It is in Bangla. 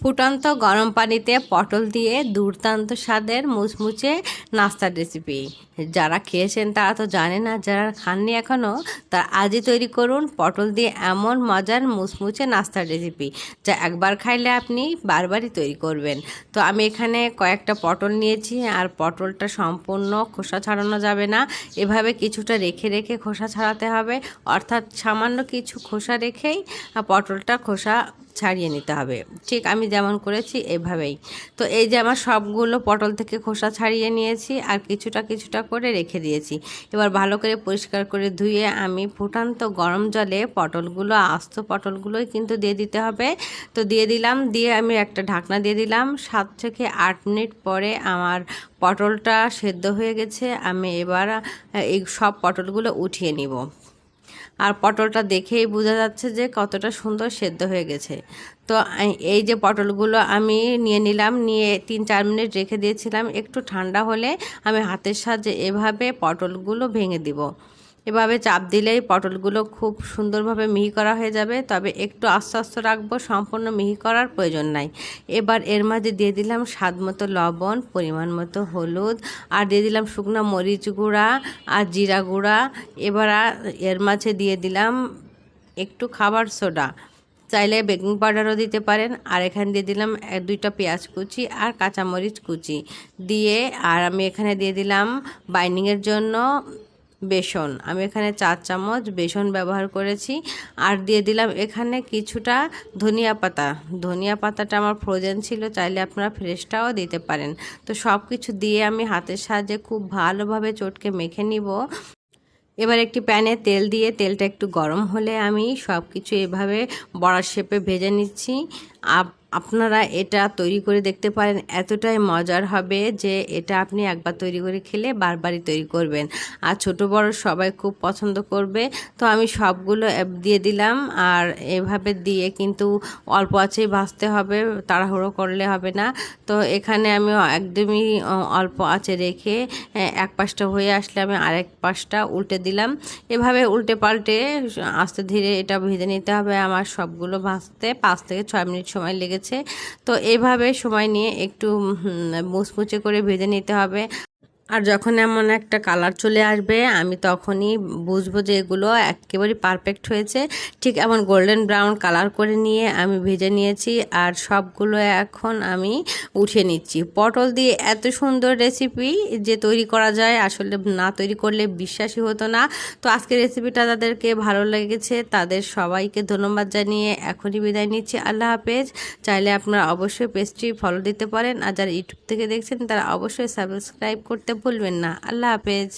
ফুটন্ত গরম পানিতে পটল দিয়ে দুর্দান্ত স্বাদের মুচমুচে নাস্তার রেসিপি যারা খেয়েছেন তারা তো জানে না, যারা খাননি এখনও তারা আজই তৈরি করুন পটল দিয়ে এমন মজার মুচমুচে নাস্তার রেসিপি যা একবার খাইলে আপনি বারবারই তৈরি করবেন। তো আমি এখানে কয়েকটা পটল নিয়েছি, আর পটলটা সম্পূর্ণ খোসা ছাড়ানো যাবে না। এভাবে কিছুটা রেখে রেখে খোসা ছাড়াতে হবে, অর্থাৎ সামান্য কিছু খোসা রেখেই পটলটা খোসা ছাড়িয়ে নিতে হবে। ঠিক আমি যেমন করেছি এভাবেই। তো এই যে আমার সবগুলো পটল থেকে খোসা ছাড়িয়ে নিয়েছি আর কিছুটা কিছুটা করে রেখে দিয়েছি। এবার ভালো করে পরিষ্কার করে ধুয়ে আমি ফুটান্ত গরম জলে পটলগুলো, আস্ত পটলগুলোই কিন্তু দিয়ে দিতে হবে। তো দিয়ে দিলাম, দিয়ে আমি একটা ঢাকনা দিয়ে দিলাম। সাত থেকে আট মিনিট পরে আমার পটলটা সেদ্ধ হয়ে গেছে। আমি এবার এই সব পটলগুলো উঠিয়ে নিব। আর পটলটা দেখেই বোঝা যাচ্ছে যে কতটা সুন্দর সেদ্ধ হয়ে গেছে। তো এই যে পটলগুলো আমি নিয়ে নিলাম, নিয়ে তিন চার মিনিট রেখে দিয়েছিলাম, একটু ঠান্ডা হলে আমি হাতের সাহায্যে এভাবে পটলগুলো ভেঙে দিব। এভাবে চাপ দিলেই পটলগুলো খুব সুন্দরভাবে মিহি করা হয়ে যাবে। তবে একটু আস্তে আস্তে রাখব, সম্পূর্ণ মিহি করার প্রয়োজন নাই। এবার এর মাঝে দিয়ে দিলাম স্বাদ মতো লবণ, পরিমাণ মতো হলুদ, আর দিয়ে দিলাম শুকনো মরিচ গুঁড়া আর জিরা গুঁড়া। এবার এর মাঝে দিয়ে দিলাম একটু খাবার সোডা। চাইলে বেকিং পাউডারও দিতে পারেন। আর এখানে দিয়ে দিলাম দুইটা পেঁয়াজ কুচি আর কাঁচামরিচ কুচি। দিয়ে আর আমি এখানে দিয়ে দিলাম বাইন্ডিংয়ের জন্য বেসন। আমি এখানে চার চামচ বেসন ব্যবহার করেছি। আর দিয়ে দিলাম এখানে কিছুটা ধনিয়া পাতা। ধনিয়া পাতাটা আমার ফ্রোজেন ছিল, চাইলে আপনারা ফ্রেশটাও দিতে পারেন। তো সব কিছু দিয়ে আমি হাতের সাহায্যে খুব ভালোভাবে চটকে মেখে নিব। এবার একটি প্যানে তেল দিয়ে তেলটা একটু গরম হলে আমি সব কিছু এভাবে বড়ার শেপে ভেজে নিচ্ছি। আপনারা এটা তৈরি করে দেখতে পারেন। এতটাই মজার হবে যে এটা আপনি একবার তৈরি করে খেলে বারবারই তৈরি করবেন। আর ছোট বড় সবাই খুব পছন্দ করবে। তো আমি সবগুলো দিয়ে দিলাম। আর এভাবে দিয়ে কিন্তু অল্প আছেই ভাজতে হবে, তাড়াহুড়ো করলে হবে না। তো এখানে আমি একদমই অল্প আছে রেখে এক পাশটা হয়ে আসলে আমি আরেক পাশটা উল্টে দিলাম। এভাবে উল্টে পাল্টে আস্তে ধীরে এটা ভেজে নিতে হবে। আমার সবগুলো ভাজতে পাঁচ থেকে ছয় মিনিট সময় লেগেছে। গেছে তো এভাবে সময় নিয়ে একটু মুচমুচে করে ভেজে নিতে হবে। আর যখন এমন একটা কালার চলে আসবে, আমি তখনই বুঝব যে এগুলো একেবারেই পারফেক্ট হয়েছে। ঠিক এমন গোল্ডেন ব্রাউন কালার করে নিয়ে আমি ভেজে নিয়েছি আর সবগুলো এখন আমি উঠে নিচ্ছি। পটল দিয়ে এত সুন্দর রেসিপি যে তৈরি করা যায়, আসলে না তৈরি করলে বিশ্বাসই হতো না। তো আজকের রেসিপিটা তাদেরকে ভালো লেগেছে, তাদের সবাইকে ধন্যবাদ জানিয়ে এখনই বিদায় নিচ্ছি। আল্লাহ হাফেজ। চাইলে আপনারা অবশ্যই পেজটি ফলো দিতে পারেন। আর যারা ইউটিউব থেকে দেখছেন, তারা অবশ্যই সাবস্ক্রাইব করতে ভুলবেন না। আল্লাহ হাফেজ।